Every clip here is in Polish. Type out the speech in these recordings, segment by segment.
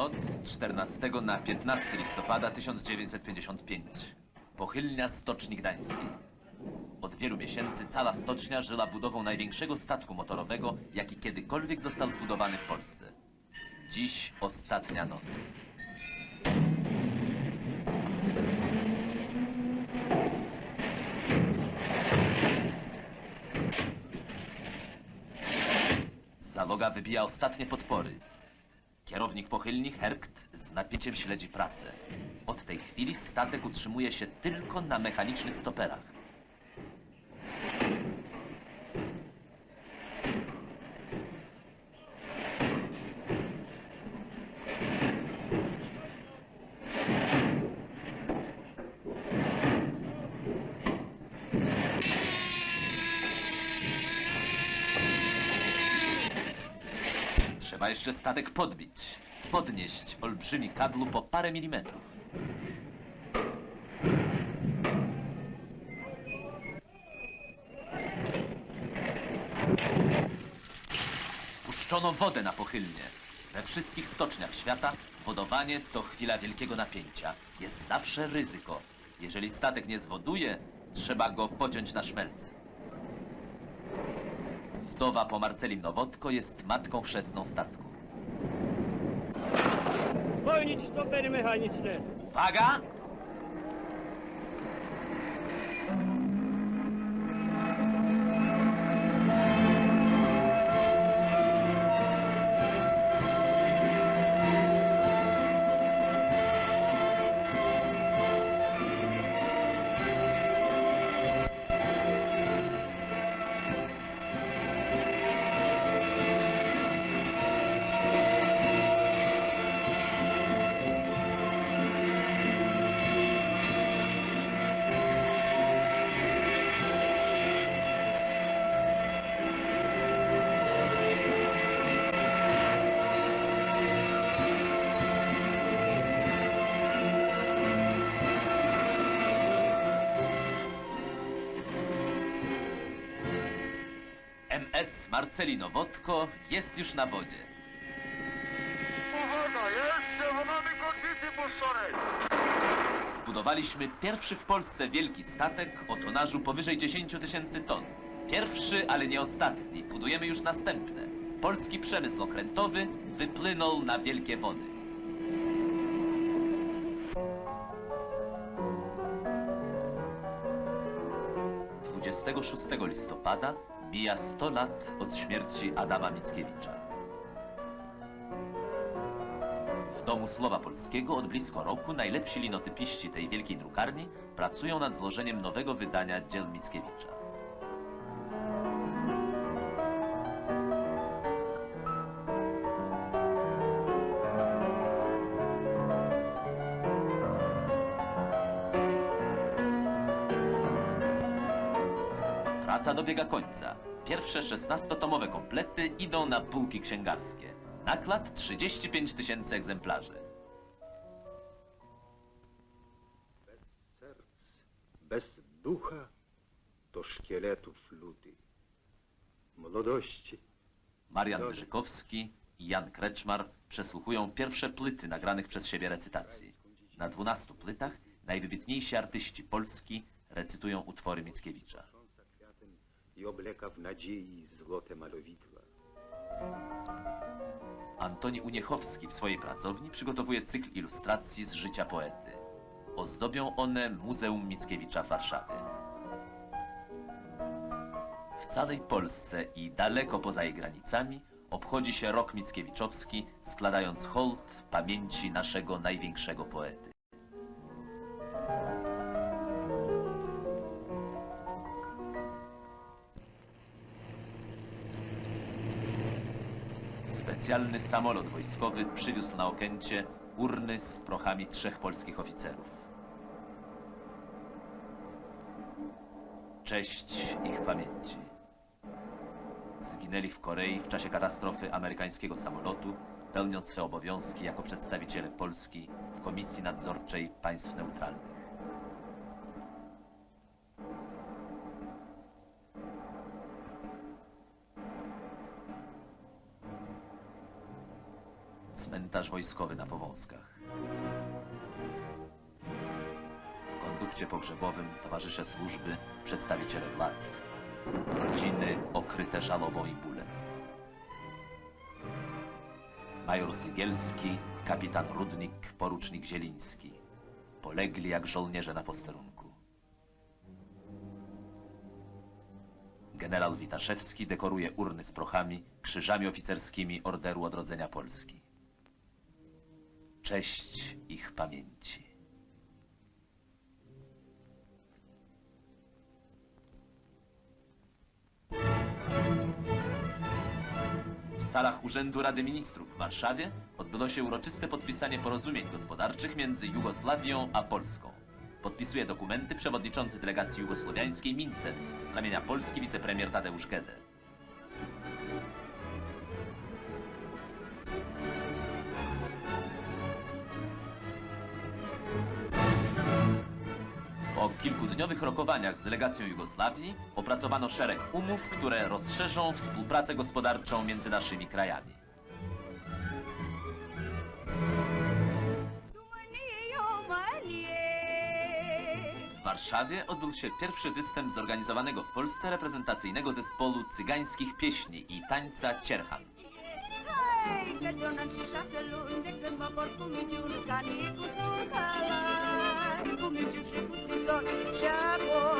Noc z 14 na 15 listopada 1955. Pochylnia Stoczni Gdańskiej. Od wielu miesięcy cała stocznia żyła budową największego statku motorowego, jaki kiedykolwiek został zbudowany w Polsce. Dziś ostatnia noc. Załoga wybija ostatnie podpory. Kierownik pochylni Herkt z napięciem śledzi pracę. Od tej chwili statek utrzymuje się tylko na mechanicznych stoperach. Trzeba jeszcze statek podbić. Podnieść olbrzymi kadlu po parę milimetrów. Puszczono wodę na pochylnie. We wszystkich stoczniach świata wodowanie to chwila wielkiego napięcia. Jest zawsze ryzyko. Jeżeli statek nie zwoduje, trzeba go pociąć na szmelc. Wdowa po Marceli Nowotko jest matką chrzestną statku. Zwolnić stopery mechaniczne. Uwaga! MS Marceli Nowotko jest już na wodzie. Uwaga, jeszcze mamy kotwicy puszczonej. Zbudowaliśmy pierwszy w Polsce wielki statek o tonażu powyżej 10 tysięcy ton. Pierwszy, ale nie ostatni. Budujemy już następne. Polski przemysł okrętowy wyplynął na wielkie wody. Dwudziestego 26 listopada mija 100 lat od śmierci Adama Mickiewicza. W Domu Słowa Polskiego od blisko roku najlepsi linotypiści tej wielkiej drukarni pracują nad złożeniem nowego wydania dzieł Mickiewicza. Praca dobiega końca. Pierwsze 16-tomowe komplety idą na półki księgarskie. Nakład 35 tysięcy egzemplarzy. serc, bez ducha, to szkieletów ludy. Młodości, Marian Wyżykowski i Jan Kreczmar przesłuchują pierwsze płyty nagranych przez siebie recytacji. Na 12 płytach najwybitniejsi artyści Polski recytują utwory Mickiewicza. I obleka w nadziei złote malowidła. Antoni Uniechowski w swojej pracowni przygotowuje cykl ilustracji z życia poety. Ozdobią one Muzeum Mickiewicza w Warszawie. W całej Polsce i daleko poza jej granicami obchodzi się rok Mickiewiczowski, składając hołd pamięci naszego największego poety. Specjalny samolot wojskowy przywiózł na Okęcie urny z prochami trzech polskich oficerów. Cześć ich pamięci. Zginęli w Korei w czasie katastrofy amerykańskiego samolotu, pełniąc swe obowiązki jako przedstawiciele Polski w Komisji Nadzorczej Państw Neutralnych. Wojskowy na Powązkach. W kondukcie pogrzebowym towarzysze służby, przedstawiciele władz, rodziny okryte żałobą i bólem. Major Sygielski, kapitan Rudnik, porucznik Zieliński. Polegli jak żołnierze na posterunku. Generał Witaszewski dekoruje urny z prochami, krzyżami oficerskimi Orderu Odrodzenia Polski. Cześć ich pamięci. W salach Urzędu Rady Ministrów w Warszawie odbyło się uroczyste podpisanie porozumień gospodarczych między Jugosławią a Polską. Podpisuje dokumenty przewodniczący delegacji jugosłowiańskiej Mincew z ramienia Polski wicepremier Tadeusz Gede. Kilkudniowych rokowaniach z delegacją Jugosławii opracowano szereg umów, które rozszerzą współpracę gospodarczą między naszymi krajami. W Warszawie odbył się pierwszy występ zorganizowanego w Polsce reprezentacyjnego zespołu cygańskich pieśni i tańca Cierchan. Hai, perdonan și șase luni de când mă port cu miciursanii cu surcalari, cu miciu și cu scrisori și acum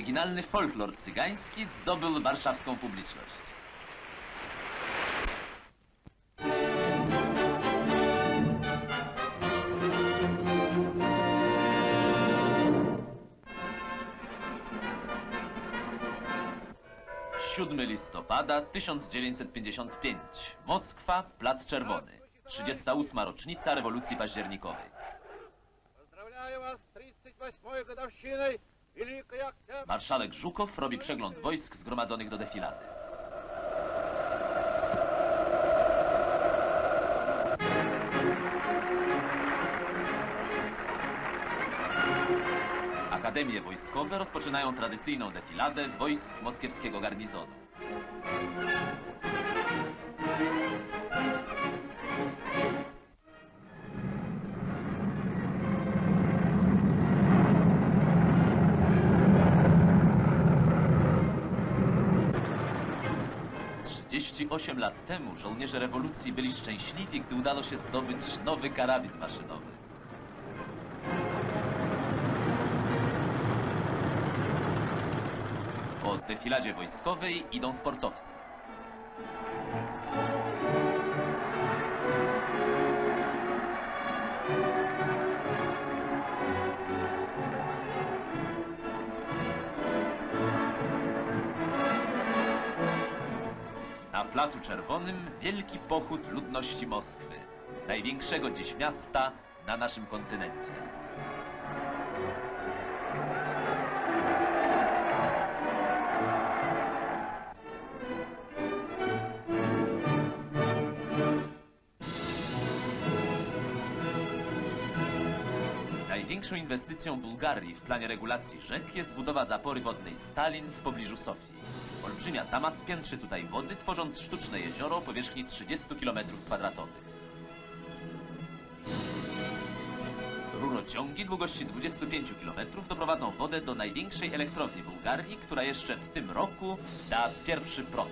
Oryginalny folklor cygański zdobył warszawską publiczność. Siódmy listopada 1955. Moskwa, Plac Czerwony. 38. rocznica rewolucji październikowej. Поздравляю вас с 38-й годовщиной Великой Октябрьской Marszałek Żukow robi przegląd wojsk zgromadzonych do defilady. Akademie wojskowe rozpoczynają tradycyjną defiladę wojsk moskiewskiego garnizonu. Trzydzieści osiem lat temu żołnierze rewolucji byli szczęśliwi, gdy udało się zdobyć nowy karabin maszynowy. Po defiladzie wojskowej idą sportowcy. Placu Czerwonym wielki pochód ludności Moskwy, największego dziś miasta na naszym kontynencie. Największą inwestycją Bułgarii w planie regulacji rzek jest budowa zapory wodnej Stalin w pobliżu Sofii. Olbrzymia tama spiętrzy tutaj wody, tworząc sztuczne jezioro o powierzchni 30 km2. Rurociągi długości 25 km doprowadzą wodę do największej elektrowni Bułgarii, która jeszcze w tym roku da pierwszy prąd.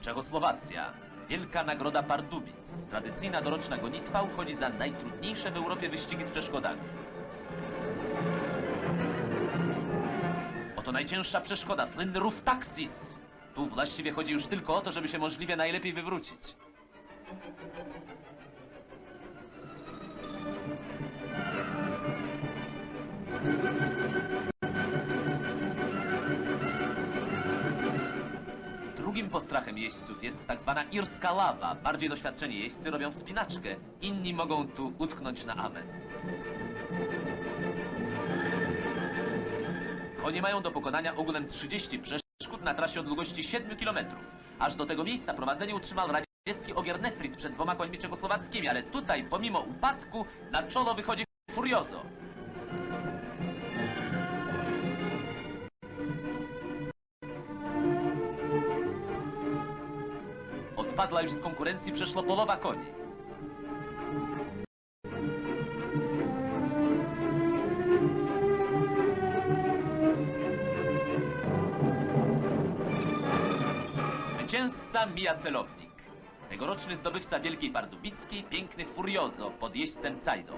Czechosłowacja. Wielka Nagroda Pardubic. Tradycyjna doroczna gonitwa uchodzi za najtrudniejsze w Europie wyścigi z przeszkodami. najcięższa przeszkoda, słynny rów taxis. Tu właściwie chodzi już tylko o to, żeby się możliwie najlepiej wywrócić. Drugim postrachem jeźdźców jest tak zwana irska lawa. Bardziej doświadczeni jeźdźcy robią wspinaczkę. Inni mogą tu utknąć na amen. Konie mają do pokonania ogólem 30 przeszkód na trasie o długości 7 km. Aż do tego miejsca prowadzenie utrzymał radziecki ogier Nefrit przed dwoma końmi czechosłowackimi, ale tutaj, pomimo upadku, na czolo wychodzi Furiozo. Odpadła już z konkurencji przeszło połowa koni. Zwycięzca mija celownik. Tegoroczny zdobywca Wielkiej Pardubickiej, piękny Furiozo pod jeźdźcem Cajdą.